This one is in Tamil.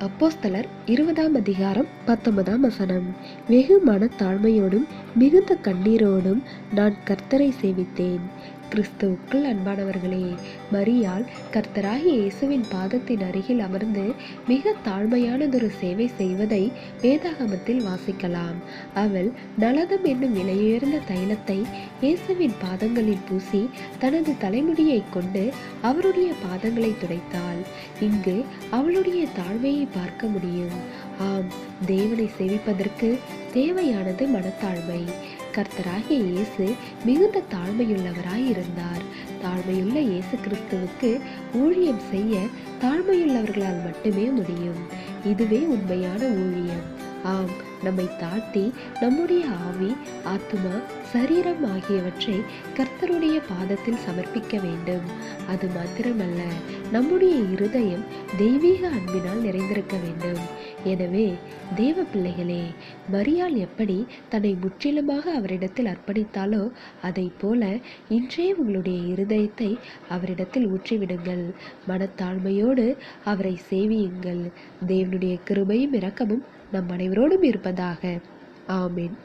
அப்போஸ்தலர் இருபதாம் அதிகாரம் பத்தொன்பதாம் வசனம். வெகு மனத்தாழ்மையோடும் மிகுந்த கண்ணீரோடும் நான் கர்த்தரை சேவித்தேன். கிறிஸ்துவுக்குள் அன்பானவர்களே மரியாள் கர்த்தராகிய இயேசுவின் பாதத்தின் அருகில் அமர்ந்து மிக தாழ்மையானதொரு சேவை செய்வதை வேதாகமத்தில் வாசிக்கலாம். அவள் நலதம் என்னும் விலையுயர்ந்த தைலத்தை இயேசுவின் பாதங்களில் பூசி தனது தலைமுடியை கொண்டு அவருடைய பாதங்களை துடைத்தாள். இங்கு அவளுடைய தாழ்மையை பார்க்க முடியும். ஆம் தேவனை சேவிப்பதற்கு தேவையானது மனத்தாழ்மை. கர்த்தராகிய இயேசு மிகுந்த தாழ்மையுள்ளவராய் இருந்தார் தாழ்மையுள்ள இயேசு கிறிஸ்துவுக்கு ஊழியம் செய்ய தாழ்மையுள்ளவர்களால் மட்டுமே முடியும். இதுவே உண்மையான ஊழியம். ஆம் நம்மை தாழ்த்தி நம்முடைய ஆவி ஆத்மா சரீரம் ஆகியவற்றை கர்த்தருடைய பாதத்தில் சமர்ப்பிக்க வேண்டும். அது மாத்திரமல்ல நம்முடைய இருதயம் தெய்வீக அன்பினால் நிறைந்திருக்க வேண்டும். எனவே தேவ பிள்ளைகளே மரியாள் எப்படி தன்னை முற்றிலுமாக அவரிடத்தில் அர்ப்பணித்தாலோ அதை போல இன்றே உங்களுடைய இருதயத்தை அவரிடத்தில் ஊற்றிவிடுங்கள். மனத்தாழ்மையோடு அவரை சேவியுங்கள். தேவனுடைய கிருபையும் இரக்கமும் நம் அனைவரோடும் இருப்பதாக. ஆமீன்.